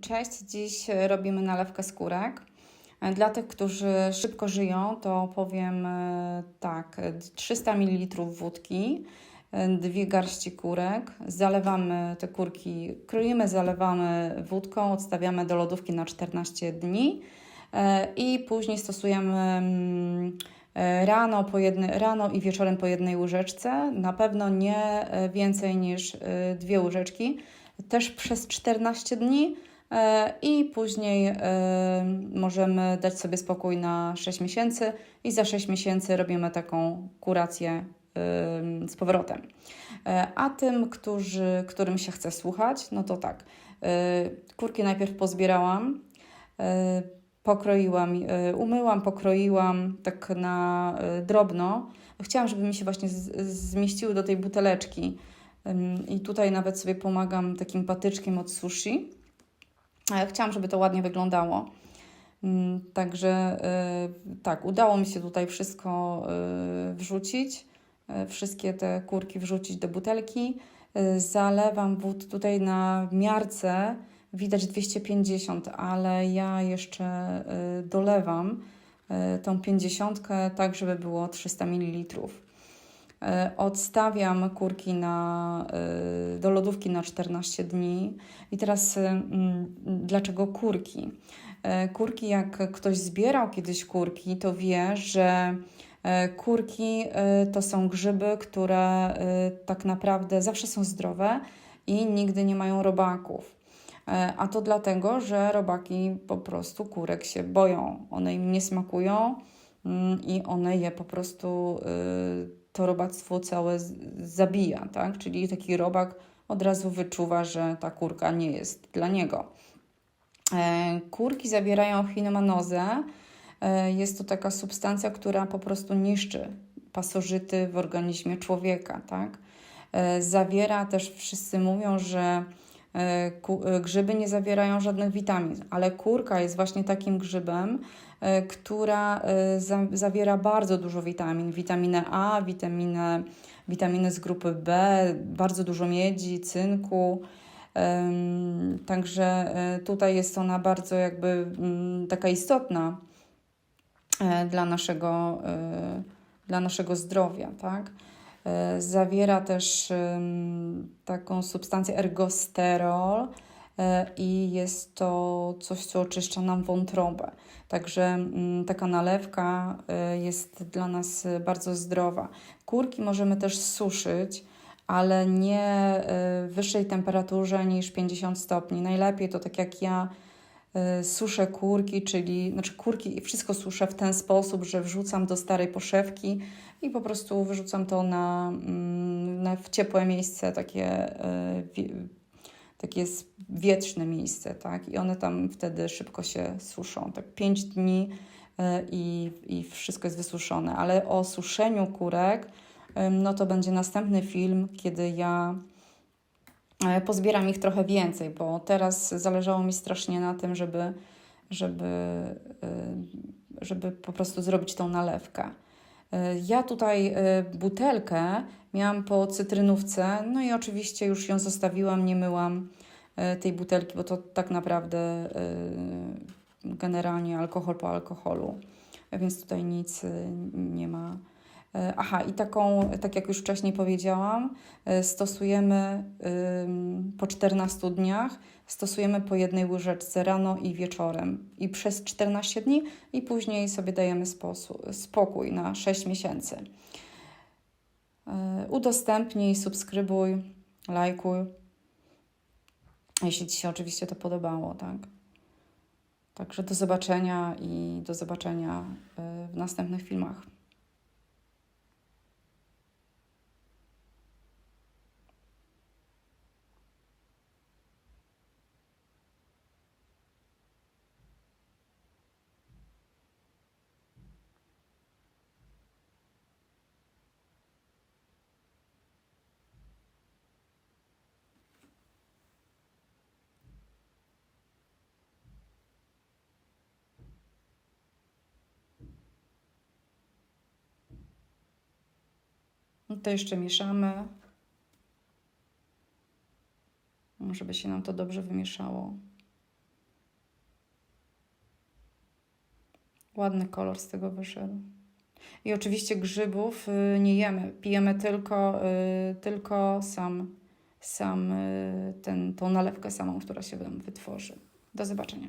Cześć, dziś robimy nalewkę skórek. Dla tych, którzy szybko żyją, to powiem e, tak: 300 ml wódki, e, dwie garści kurek. Zalewamy te kurki, kroimy, zalewamy wódką, odstawiamy do lodówki na 14 dni e, i później stosujemy mm, rano, po jednej, rano i wieczorem po jednej łyżeczce. Na pewno nie więcej niż dwie łyżeczki. Też przez 14 dni i później e, możemy dać sobie spokój na 6 miesięcy i za 6 miesięcy robimy taką kurację e, z powrotem. A tym, którzy, którym się chce słuchać, no to tak. Kurki najpierw pozbierałam, pokroiłam, umyłam, pokroiłam tak na drobno. Chciałam, żeby mi się właśnie zmieściły do tej buteleczki. I tutaj nawet sobie pomagam takim patyczkiem od sushi Chciałam, żeby to ładnie wyglądało. Mm, także y, tak, udało mi się tutaj wszystko y, wrzucić, y, wszystkie te kurki wrzucić do butelki. Zalewam wód tutaj na miarce, widać 250, ale ja jeszcze dolewam tą 50 tak, żeby było 300 ml. E, odstawiam kurki na, e, do lodówki na 14 dni. I teraz mm, dlaczego kurki? E, kurki, jak ktoś zbierał kiedyś kurki, to wie, że kurki to są grzyby, które tak naprawdę zawsze są zdrowe i nigdy nie mają robaków. A to dlatego, że robaki po prostu kurek się boją. One im nie smakują mm, i one je po prostu to robactwo całe zabija, tak? Czyli taki robak od razu wyczuwa, że ta kurka nie jest dla niego. E, kurki zawierają chinomanozę. E, jest to taka substancja, która po prostu niszczy pasożyty w organizmie człowieka, tak? E, zawiera też, wszyscy mówią, że grzyby nie zawierają żadnych witamin, ale kurka jest właśnie takim grzybem, E, która e, zawiera bardzo dużo witamin. Witaminę A, witaminę, witaminy z grupy B, bardzo dużo miedzi, cynku. Także e, tutaj jest ona bardzo jakby mm, taka istotna dla naszego, dla naszego zdrowia, tak? Zawiera też taką substancję ergosterol, E, i jest to coś, co oczyszcza nam wątrobę. Także mm, taka nalewka e, jest dla nas bardzo zdrowa. Kurki możemy też suszyć, ale nie e, w wyższej temperaturze niż 50 stopni. Najlepiej to tak jak ja suszę kurki, czyli znaczy kurki i wszystko suszę w ten sposób, że wrzucam do starej poszewki i po prostu wyrzucam to na, mm, na w ciepłe miejsce, takie takie jest wietrzne miejsce, tak? I one tam wtedy szybko się suszą. Tak 5 dni e, i, i wszystko jest wysuszone. Ale o suszeniu kurek, no to będzie następny film, kiedy ja pozbieram ich trochę więcej, bo teraz zależało mi strasznie na tym, żeby, żeby, e, żeby po prostu zrobić tą nalewkę. Ja tutaj butelkę miałam po cytrynówce, no i oczywiście już ją zostawiłam, nie myłam tej butelki, bo to tak naprawdę generalnie alkohol po alkoholu, więc tutaj nic nie ma. Aha, i taką, tak jak już wcześniej powiedziałam, stosujemy po 14 dniach, stosujemy po jednej łyżeczce rano i wieczorem i przez 14 dni i później sobie dajemy spokój na 6 miesięcy. E, udostępnij, subskrybuj, lajkuj. Jeśli Ci się oczywiście to podobało, tak? Także do zobaczenia i do zobaczenia e, w następnych filmach. No to jeszcze mieszamy, żeby się nam to dobrze wymieszało. Ładny kolor z tego wyszedł. I oczywiście grzybów y, nie jemy, pijemy tylko, y, tylko sam, sam y, ten, tą nalewkę samą, która się wam wytworzy. Do zobaczenia.